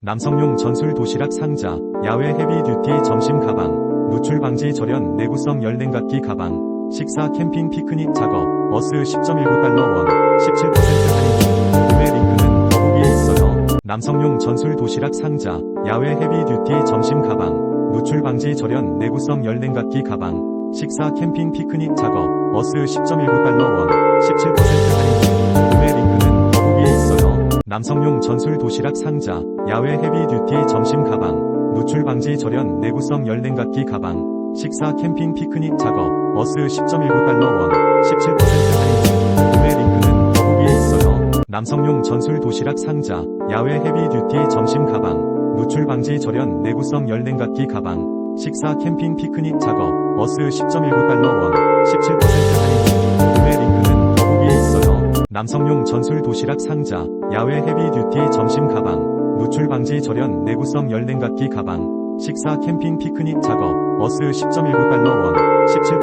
남성용 전술 도시락 상자, 야외 헤비듀티 점심 가방, 누출 방지 절연 내구성 열냉각기 가방, 식사 캠핑 피크닉 작업, 어스 10.19달러 원, 17% 할인 중, 구매 링크는 더보기에 있어요. 남성용 전술 도시락 상자, 야외 헤비듀티 점심 가방, 누출 방지 절연 내구성 열냉각기 가방, 식사 캠핑 피크닉 작업, 어스 10.19달러 원, 남성용 전술 도시락 상자, 야외 헤비 듀티 점심 가방, 누출 방지 절연 내구성 열냉각기 가방, 식사 캠핑 피크닉 작업, 어스 10.19달러 원, 17% 할인 중, 구매 링크는 더보기에 있어요. 남성용 전술 도시락 상자, 야외 헤비 듀티 점심 가방, 누출 방지 절연 내구성 열냉각기 가방, 식사 캠핑 피크닉 작업, 어스 10.19달러 원, 17% 남성용 전술 도시락 상자, 야외 헤비 듀티 점심 가방, 누출 방지 절연 내구성 열냉각기 가방, 식사 캠핑 피크닉 작업, 어스 10.19달러 원, 17% 할인 중, 구매 링크는 더보기에 있어요. 남성용 전술 도시락 상자, 야외 헤비듀티 점심 가방, 누출 방지 절연 내구성 열냉각기 가방, 식사 캠핑 피크닉 작업, 어스 10.19달러 원, 17%